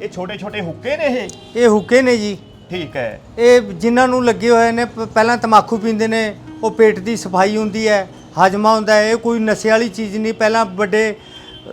ਇਹ ਛੋਟੇ ਛੋਟੇ ਹੁੱਕੇ ਨੇ ਇਹ? ਇਹ ਹੁੱਕੇ ਨੇ ਜੀ। ਠੀਕ ਹੈ। ਇਹ ਜਿਨ੍ਹਾਂ ਨੂੰ ਲੱਗੇ ਹੋਏ ਨੇ ਪ- ਪਹਿਲਾਂ ਤਮਾਕੂ ਪੀਂਦੇ ਨੇ ਉਹ ਪੇਟ ਦੀ ਸਫ਼ਾਈ ਹੁੰਦੀ ਹੈ ਹਜਮਾ ਹੁੰਦਾ ਹੈ ਇਹ ਕੋਈ ਨਸ਼ੇ ਵਾਲੀ ਚੀਜ਼ ਨਹੀਂ। ਪਹਿਲਾਂ ਵੱਡੇ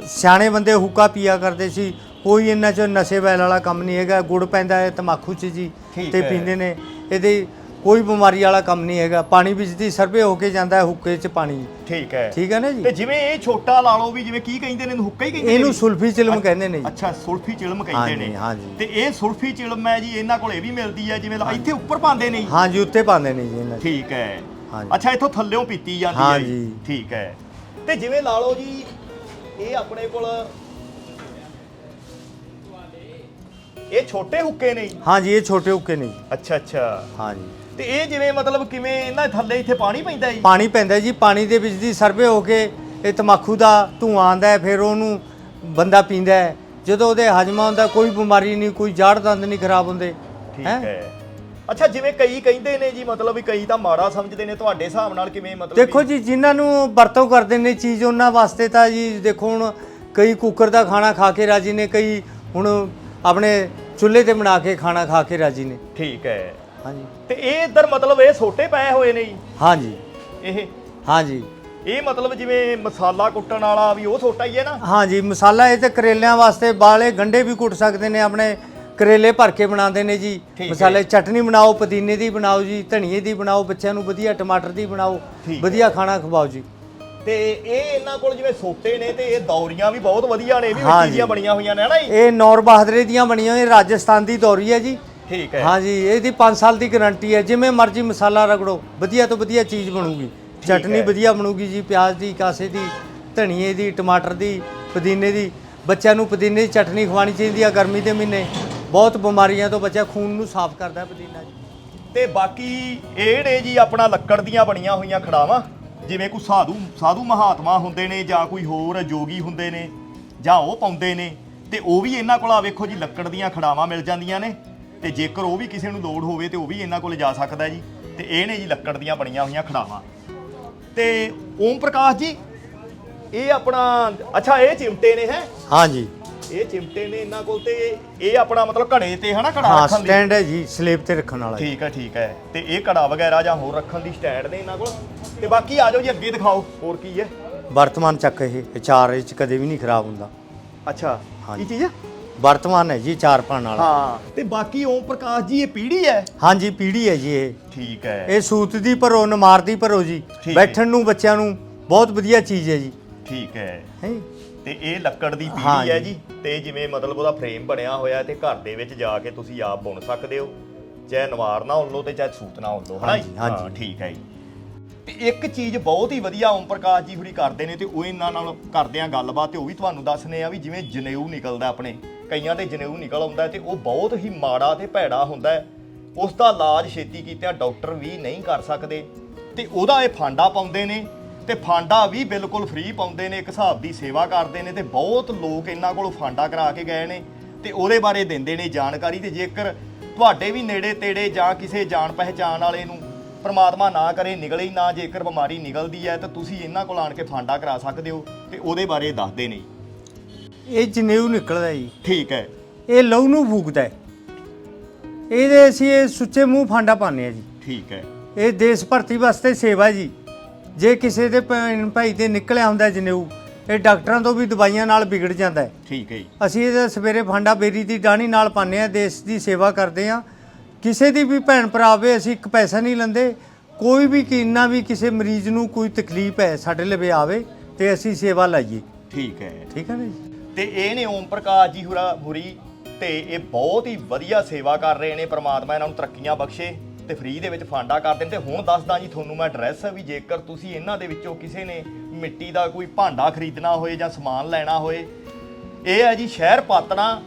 ਸਿਆਣੇ ਬੰਦੇ ਹੁੱਕਾ ਪੀਆ ਕਰਦੇ ਸੀ ਕੋਈ ਇਹਨਾਂ 'ਚ ਨਸ਼ੇ ਵੈਲ ਵਾਲਾ ਕੰਮ ਨਹੀਂ ਹੈਗਾ ਗੁੜ ਪੈਂਦਾ ਹੈ ਤਮਾਕੂ 'ਚ ਜੀ ਠੀਕ ਤੇ ਹੈ। ਪੀਂਦੇ ਨੇ। ਇਹਦੇ ਕੋਈ ਬਿਮਾਰੀ ਵਾਲਾ ਕੰਮ ਨਹੀਂ ਹੈਗਾ ਪਾਣੀ ਵਿੱਚ ਦੀ ਸਰਵੇ ਹੋ ਕੇ ਜਾਂਦਾ ਹੈ ਹੁੱਕੇ 'ਚ ਪਾਣੀ ਠੀਕ ਹੈ ਠੀਕ ਹੈ ਨਾ ਜੀ ਤੇ ਜਿਵੇਂ ਇਹ ਛੋਟਾ ਲਾ ਲਓ ਵੀ ਜਿਵੇਂ ਕੀ ਕਹਿੰਦੇ ਨੇ ਇਹਨੂੰ ਹੁੱਕਾ ਹੀ ਕਹਿੰਦੇ ਨੇ ਇਹਨੂੰ? ਸੁਲਫੀ ਚਿਲਮ ਕਹਿੰਦੇ ਨੇ ਜੀ ਅੱਛਾ ਸੁਲਫੀ ਚਿਲਮ ਕਹਿੰਦੇ ਹਾਂਜੀ, ਨੇ ਹਾਂਜੀ। ਤੇ ਇਹ ਸੁਲਫੀ ਚਿਲਮ ਹੈ ਜੀ ਇਹਨਾਂ ਕੋਲ ਇਹ ਵੀ ਮਿਲਦੀ ਹੈ ਜਿਵੇਂ ਇੱਥੇ ਉੱਪਰ ਪਾਉਂਦੇ ਨੇ ਜੀ? ਹਾਂ ਜੀ ਉੱਤੇ ਪਾਉਂਦੇ ਨੇ ਜੀ ਇਹਨਾਂ। ਠੀਕ ਹੈ ਹਾਂਜੀ। ਅੱਛਾ ਇੱਥੋਂ ਥੱਲਿਓਂ ਪੀਤੀ ਜਾਂਦੀ ਹੈ ਹਾਂਜੀ। ਠੀਕ ਹੈ ਤੇ ਜਿਵੇਂ ਲਾ ਲਓ ਜੀ ਇਹ ਆਪਣੇ ਕੋਲ ਇਹ ਛੋਟੇ ਹੁੱਕੇ ਨੇ ਜੀ? ਹਾਂ ਜੀ ਇਹ ਛੋਟੇ ਹੁੱਕੇ ਨੇ ਜੀ। ਅੱਛਾ ਅੱਛਾ। ਹਾਂ ਜੀ। ਤੇ ਇਹ ਜਿਵੇਂ ਮਤਲਬ ਕਿਵੇਂ ਇਹਨਾਂ ਦੇ ਥੱਲੇ ਇੱਥੇ ਪਾਣੀ ਪੈਂਦਾ ਜੀ? ਪਾਣੀ ਪੈਂਦਾ ਜੀ ਪਾਣੀ ਦੇ ਵਿੱਚ ਦੀ ਸਰਵੇ ਹੋ ਕੇ ਇਹ ਤਮਾਕੂ ਦਾ ਧੂਆਂ ਆਂਦਾ ਹੈ ਫਿਰ ਉਹਨੂੰ ਬੰਦਾ ਪੀਂਦਾ ਹੈ। ਜਦੋਂ ਉਹਦੇ ਹਜਮਾ ਹੁੰਦਾ ਕੋਈ ਬਿਮਾਰੀ ਨਹੀਂ ਕੋਈ ਜਾੜ ਦੰਦ ਨਹੀਂ ਖਰਾਬ ਹੁੰਦੇ। ਠੀਕ ਹੈਂ? ਹੈ। ਅੱਛਾ ਜਿਵੇਂ ਕਈ ਕਹਿੰਦੇ ਨੇ ਜੀ ਮਤਲਬ ਵੀ ਕਈ ਤਾਂ ਮਾੜਾ ਸਮਝਦੇ ਨੇ ਤੁਹਾਡੇ ਹਿਸਾਬ ਨਾਲ ਕਿਵੇਂ ਮਤਲਬ ਦੇਖੋ ਜੀ ਜਿਨ੍ਹਾਂ ਨੂੰ ਵਰਤੋਂ ਕਰਦੇ ਨੇ ਚੀਜ਼ ਉਹਨਾਂ ਵਾਸਤੇ ਤਾਂ ਜੀ ਦੇਖੋ ਹੁਣ ਕਈ ਕੁੱਕਰ ਦਾ ਖਾਣਾ ਖਾ ਕੇ ਰਾਜੀ ਨੇ ਕਈ ਹੁਣ ਆਪਣੇ ਚੁੱਲ੍ਹੇ ਤੇ ਬਣਾ ਕੇ ਖਾਣਾ ਖਾ ਕੇ ਰਾਜੀ ਨੇ। ਠੀਕ ਹੈ। ਹਾਂਜੀ। ਤੇ ਇਹ ਇੱਧਰ ਮਤਲਬ ਇਹ ਛੋਟੇ ਪਏ ਹੋਏ ਨੇ ਜੀ? ਹਾਂਜੀ। ਇਹ? ਹਾਂਜੀ। ਇਹ ਮਤਲਬ ਜਿਵੇਂ ਮਸਾਲਾ ਕੁੱਟਣ ਵਾਲਾ ਵੀ ਉਹ ਛੋਟਾ ਹੀ ਹੈ ਨਾ? ਹਾਂਜੀ ਮਸਾਲਾ ਇਹ ਤੇ ਕਰੇਲਿਆਂ ਵਾਸਤੇ ਬਾਲੇ ਗੰਡੇ ਵੀ ਕੁੱਟ ਸਕਦੇ ਨੇ ਆਪਣੇ ਕਰੇਲੇ ਭਰ ਕੇ ਬਣਾਉਂਦੇ ਨੇ ਜੀ। ਮਸਾਲੇ ਚਟਨੀ ਬਣਾਓ ਪੁਦੀਨੇ ਦੀ ਬਣਾਓ ਜੀ ਧਨੀਏ ਦੀ ਬਣਾਓ ਬੱਚਿਆਂ ਨੂੰ ਵਧੀਆ ਟਮਾਟਰ ਦੀ ਬਣਾਓ। ਵਧੀਆ ਖਾਣਾ ਖਵਾਓ ਜੀ। ਤੇ ਇਹ ਇਹਨਾਂ ਕੋਲ ਜਿਵੇਂ ਸੋਟੇ ਨੇ ਤੇ ਇਹ ਦੌਰੀਆਂ ਵੀ ਬਹੁਤ ਵਧੀਆ ਨੇ ਇਹ ਵੀ ਮਿੱਟੀ ਜੀ। ਦੀਆਂ ਬਣੀਆਂ ਹੋਈਆਂ ਨੇ ਹਨਾ ਜੀ? ਇਹ ਨੌਰ ਬਹਾਦਰੇ ਦੀਆਂ ਬਣੀਆਂ ਹੋਈਆਂ ਰਾਜਸਥਾਨ ਦੀ ਦੌਰੀ ਹੈ ਜੀ। ਠੀਕ ਹੈ। ਹਾਂਜੀ ਇਹਦੀ 5 ਸਾਲ ਦੀ ਗਾਰੰਟੀ ਹੈ ਜਿਵੇਂ ਮਰਜ਼ੀ ਮਸਾਲਾ ਰਗੜੋ ਵਧੀਆ ਤੋਂ ਵਧੀਆ ਚੀਜ਼ ਬਣੂਗੀ। ਚਟਨੀ ਹੈ। ਵਧੀਆ ਬਣੂਗੀ ਜੀ ਪਿਆਜ਼ ਦੀ ਕਾਸੇ ਦੀ ਧਨੀਏ ਦੀ ਟਮਾਟਰ ਦੀ ਪੁਦੀਨੇ ਦੀ। ਬੱਚਿਆਂ ਨੂੰ ਪੁਦੀਨੇ ਦੀ ਚਟਨੀ ਖਵਾਣੀ ਚਾਹੀਦੀ ਆ ਗਰਮੀ ਦੇ ਮਹੀਨੇ। ਬਹੁਤ ਬਿਮਾਰੀਆਂ ਤੋਂ ਬੱਚਾ ਖੂਨ ਨੂੰ ਸਾਫ਼ ਕਰਦਾ ਹੈ ਪੁਦੀਨਾ ਜੀ। ਤੇ ਬਾਕੀ ਇਹ ਨੇ ਜੀ ਆਪਣਾ ਲੱਕੜ ਦੀਆਂ ਬਣੀਆਂ ਹੋਈਆਂ ਖੜਾਵਾਂ। ਜਿਵੇਂ ਕੋਈ ਸਾਧੂ ਸਾਧੂ ਮਹਾਤਮਾ ਹੁੰਦੇ ਨੇ ਜਾਂ ਕੋਈ ਹੋਰ ਜੋਗੀ ਹੁੰਦੇ ਨੇ ਜਾਂ ਉਹ ਪਾਉਂਦੇ ਨੇ ਤੇ ਉਹ ਵੀ ਇਹਨਾਂ ਕੋਲ ਆ ਵੇਖੋ ਜੀ ਲੱਕੜ ਦੀਆਂ ਖੜਾਵਾਂ ਮਿਲ ਜਾਂਦੀਆਂ ਨੇ ਤੇ ਜੇਕਰ ਉਹ ਵੀ ਕਿਸੇ ਨੂੰ ਲੋੜ ਹੋਵੇ ਤੇ ਉਹ ਵੀ ਇਹਨਾਂ ਕੋਲ ਜਾ ਸਕਦਾ ਜੀ ਤੇ ਇਹ ਨੇ ਜੀ ਲੱਕੜ ਦੀਆਂ ਬਣੀਆਂ ਹੋਈਆਂ ਖੜਾਵਾਂ। ਤੇ ਓਮ ਪ੍ਰਕਾਸ਼ ਜੀ ਇਹ ਆਪਣਾ ਅੱਛਾ ਇਹ ਚਿਮਟੇ ਨੇ ਹੈ? ਹਾਂਜੀ। ਇਹ ਚਿਮਟੇ ਨੇ ਇਹਨਾਂ ਕੋਲ ਤੇ ਇਹ ਆਪਣਾ ਮਤਲਬ ਘੜੇ ਤੇ ਹਨਾ ਘੜਾ ਹਾਂ ਰੱਖਣ ਲਈ? ਸਟੈਂਡ ਹੈ ਜੀ ਸਲੇਬ ਤੇ ਰੱਖਣ ਵਾਲਾ। ਜੀ। ਠੀਕ ਹੈ ਠੀਕ ਹੈ। ਤੇ ਇਹ ਘੜਾ ਵਗੈਰਾ ਜਾਂ ਹੋਰ ਰੱਖਣ ਦੀ ਸਟੈਂਡ ਨੇ ਇਹਨਾਂ ਕੋਲ? ਤੇ ਬਾਕੀ ਆ ਜਾਓ ਜੀ ਅੱਗੇ ਦਿਖਾਓ ਹੋਰ ਕੀ ਹੈ? ਵਰਤਮਾਨ ਚੱਕ ਇਹ ਅਚਾਰ ਇਹ ਚ ਕਦੇ ਵੀ ਨਹੀਂ ਖਰਾਬ ਹੁੰਦਾ। ਅੱਛਾ ਹਾਂਜੀ। ਕੀ ਚੀਜ਼ ਹੈ? ਵਰਤਮਾਨ ਹੈ ਜੀ ਚਾਰ ਪਾਣ ਵਾਲਾ। ਹਾਂ ਤੇ ਬਾਕੀ ਓਮ ਪ੍ਰਕਾਸ਼ ਜੀ ਇਹ ਪੀੜੀ ਹੈ? ਹਾਂਜੀ ਪੀੜੀ ਹੈ ਜੀ ਇਹ। ਠੀਕ ਹੈ। ਇਹ ਸੂਤ ਦੀ ਭਰੋ ਨਮਾਰ ਦੀ ਭਰੋ ਜੀ। ਠੀਕ। ਬੈਠਣ ਨੂੰ ਬੱਚਿਆਂ ਨੂੰ ਬਹੁਤ ਵਧੀਆ ਚੀਜ਼ ਹੈ ਜੀ। ਠੀਕ ਹੈ। ਹੈ ਤੇ ਇਹ ਲੱਕੜ ਦੀ ਹਾਂ ਪੀੜੀ ਹੈ ਜੀ। ਜੀ ਤੇ ਜਿਵੇਂ ਮਤਲਬ ਉਹਦਾ ਫਰੇਮ ਬਣਿਆ ਹੋਇਆ ਤੇ ਘਰ ਦੇ ਵਿੱਚ ਜਾ ਕੇ ਤੁਸੀਂ ਆਪ ਬੁਣ ਸਕਦੇ ਹੋ। ਚਾਹੇ ਨਵਾਰ ਨਾ ਉੱਲੋ ਤੇ ਚਾਹੇ ਸੂਤ ਨਾ ਉੱਲੋ ਹਨਾ ਜੀ? ਹਾਂਜੀ, ਹਾਂਜੀ। ਹਾਂ, ਠੀਕ ਹੈ ਜੀ। ਤੇ ਇੱਕ ਚੀਜ਼ ਬਹੁਤ ਹੀ ਵਧੀਆ ਓਮ ਪ੍ਰਕਾਸ਼ ਜੀ ਹੁਣੀ ਕਰਦੇ ਨੇ ਤੇ ਉਹ ਇਹਨਾਂ ਨਾਲ ਕਰਦੇ ਆ ਗੱਲਬਾਤ ਤੇ ਉਹ ਵੀ ਤੁਹਾਨੂੰ ਦੱਸਨੇ ਆ ਵੀ ਜਿਵੇਂ ਜਨੇਊ ਨਿਕਲਦਾ ਆਪਣੇ, ਕਈਆਂ ਦੇ ਜਨੇਊ ਨਿਕਲ ਆਉਂਦਾ ਤੇ ਉਹ ਬਹੁਤ ਹੀ ਮਾੜਾ ਤੇ ਭੈੜਾ ਹੁੰਦਾ ਹੈ। ਉਸ ਦਾ ਇਲਾਜ ਛੇਤੀ ਕੀਤਾ ਡਾਕਟਰ ਵੀ ਨਹੀਂ ਕਰ ਸਕਦੇ ਤੇ ਉਹਦਾ ਇਹ ਫਾਂਡਾ ਪਾਉਂਦੇ ਨੇ ਤੇ ਫਾਂਡਾ ਵੀ ਬਿਲਕੁਲ ਫ੍ਰੀ ਪਾਉਂਦੇ ਨੇ, ਇੱਕ ਹਿਸਾਬ ਦੀ ਸੇਵਾ ਕਰਦੇ ਨੇ ਤੇ ਬਹੁਤ ਲੋਕ ਇਹਨਾਂ ਕੋਲੋਂ ਫਾਂਡਾ ਕਰਾ ਕੇ ਗਏ ਨੇ ਤੇ ਉਹਦੇ ਬਾਰੇ ਦਿੰਦੇ ਨੇ ਜਾਣਕਾਰੀ ਤੇ ਜੇਕਰ ਤੁਹਾਡੇ ਵੀ ਨੇੜੇ ਤੇੜੇ ਜਾਂ ਕਿਸੇ ਜਾਣ ਪਹਿਚਾਣ ਵਾਲੇ ਨੂੰ ਪ੍ਰਮਾਤਮਾ ਨਾ ਕਰੇ ਨਿਕਲੇ ਹੀ ਨਾ ਜੇਕਰ ਬਿਮਾਰੀ ਨਿਕਲਦੀ ਹੈ ਤਾਂ ਤੁਸੀਂ ਇਹਨਾਂ ਕੋਲ ਆਣ ਕੇ ਫਾਂਡਾ ਕਰਾ ਸਕਦੇ ਹੋ ਤੇ ਉਹਦੇ ਬਾਰੇ ਦੱਸਦੇ ਨੇ। ਇਹ ਜਨੇਊ ਨਿਕਲਦਾ ਜੀ। ਠੀਕ ਹੈ। ਇਹ ਲਹੂ ਨੂੰ ਫੂਕਦਾ ਹੈ। ਇਹਦੇ ਅਸੀਂ ਇਹ ਸੁੱਚੇ ਮੂੰਹ ਫਾਂਡਾ ਪਾਉਂਦੇ ਆ ਜੀ। ਠੀਕ ਹੈ। ਇਹ ਦੇਸ਼ ਭਰਤੀ ਵਾਸਤੇ ਸੇਵਾ ਜੀ। ਜੇ ਕਿਸੇ ਦੇ ਭੈਣ ਭਾਈ ਤੇ ਨਿਕਲਿਆ ਹੁੰਦਾ ਜਨੇਊ ਇਹ ਡਾਕਟਰਾਂ ਤੋਂ ਵੀ ਦਵਾਈਆਂ ਨਾਲ ਵਿਗੜ ਜਾਂਦਾ ਹੈ। ਠੀਕ ਹੈ ਜੀ। ਅਸੀਂ ਇਹਦਾ ਸਵੇਰੇ ਫਾਂਡਾ ਬੇਰੀ ਦੀ ਡਾਣੀ ਨਾਲ ਪਾਉਂਦੇ ਆ ਦੇਸ਼ ਦੀ ਸੇਵਾ ਕਰਦੇ ਆ ਕਿਸੇ ਦੀ ਵੀ ਭੈਣ ਭਰਾ ਆਵੇ ਅਸੀਂ ਇੱਕ ਪੈਸਾ ਨਹੀਂ ਲੈਂਦੇ। ਕੋਈ ਵੀ ਕਿੰਨਾ ਵੀ ਕਿਸੇ ਮਰੀਜ਼ ਨੂੰ ਕੋਈ ਤਕਲੀਫ ਹੈ ਸਾਡੇ ਲਵੇ ਆਵੇ ਤੇ ਅਸੀਂ ਸੇਵਾ ਲਾਈਏ। ਠੀਕ ਹੈ। ਠੀਕ ਹੈ ਨਾ ਜੀ? ਤੇ ਇਹ ਨੇ ਓਮ ਪ੍ਰਕਾਸ਼ ਜੀ ਹੁਰਾ ਹੁਰੀ ਤੇ ਇਹ ਬਹੁਤ ਹੀ ਵਧੀਆ ਸੇਵਾ ਕਰ ਰਹੇ ਨੇ ਪ੍ਰਮਾਤਮਾ ਇਹਨਾਂ ਨੂੰ ਤਰੱਕੀਆਂ ਬਖਸ਼ੇ ਤੇ ਫ੍ਰੀ ਦੇ ਵਿੱਚ ਫਾਂਡਾ ਕਰਦੇ ਨੇ ਤੇ ਹੁਣ ਦੱਸਦਾ ਜੀ ਤੁਹਾਨੂੰ ਮੈਂ ਐਡਰੈਸ ਵੀ ਜੇਕਰ ਤੁਸੀਂ ਇਹਨਾਂ ਦੇ ਵਿੱਚੋਂ ਕਿਸੇ ਨੇ ਮਿੱਟੀ ਦਾ ਕੋਈ ਭਾਂਡਾ ਖਰੀਦਣਾ ਹੋਏ ਜਾਂ ਸਮਾਨ ਲੈਣਾ ਹੋਏ ਇਹ ਹੈ ਜੀ ਸ਼ਹਿਰ ਪਾਤਣਾ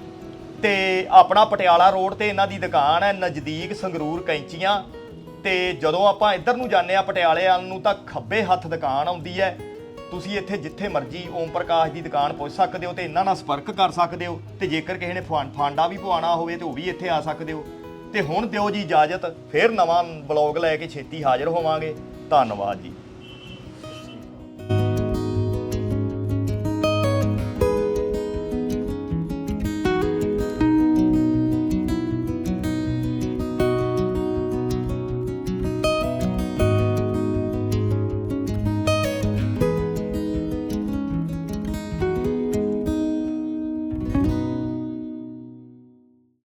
ਤੇ ਆਪਣਾ ਪਟਿਆਲਾ ਰੋਡ ਤੇ ਇਹਨਾਂ ਦੀ ਦੁਕਾਨ ਹੈ, ਨਜ਼ਦੀਕ ਸੰਗਰੂਰ ਕੈਂਚੀਆਂ। ਤੇ ਜਦੋਂ ਆਪਾਂ ਇੱਧਰ ਨੂੰ ਜਾਂਦੇ ਆ ਪਟਿਆਲੇ ਵੱਲ ਨੂੰ ਤਾਂ ਖੱਬੇ ਹੱਥ ਦੁਕਾਨ ਆਉਂਦੀ ਹੈ। ਤੁਸੀਂ ਇੱਥੇ ਜਿੱਥੇ ਮਰਜ਼ੀ ਓਮ ਪ੍ਰਕਾਸ਼ ਦੀ ਦੁਕਾਨ ਪੁੱਛ ਸਕਦੇ ਹੋ ਤੇ ਇਹਨਾਂ ਨਾਲ ਸੰਪਰਕ ਕਰ ਸਕਦੇ ਹੋ ਤੇ ਜੇਕਰ ਕਿਸੇ ਨੇ ਫਾਂ- ਫਾਂਡਾ ਵੀ ਪਵਾਉਣਾ ਹੋਵੇ ਤੇ ਉਹ ਵੀ ਇੱਥੇ ਆ ਸਕਦੇ ਹੋ। ਤੇ ਹੁਣ ਦਿਓ ਜੀ ਇਜਾਜ਼ਤ, ਫਿਰ ਨਵਾਂ ਬਲੌਗ ਲੈ ਕੇ ਛੇਤੀ ਹਾਜ਼ਰ ਹੋਵਾਂਗੇ। ਧੰਨਵਾਦ ਜੀ।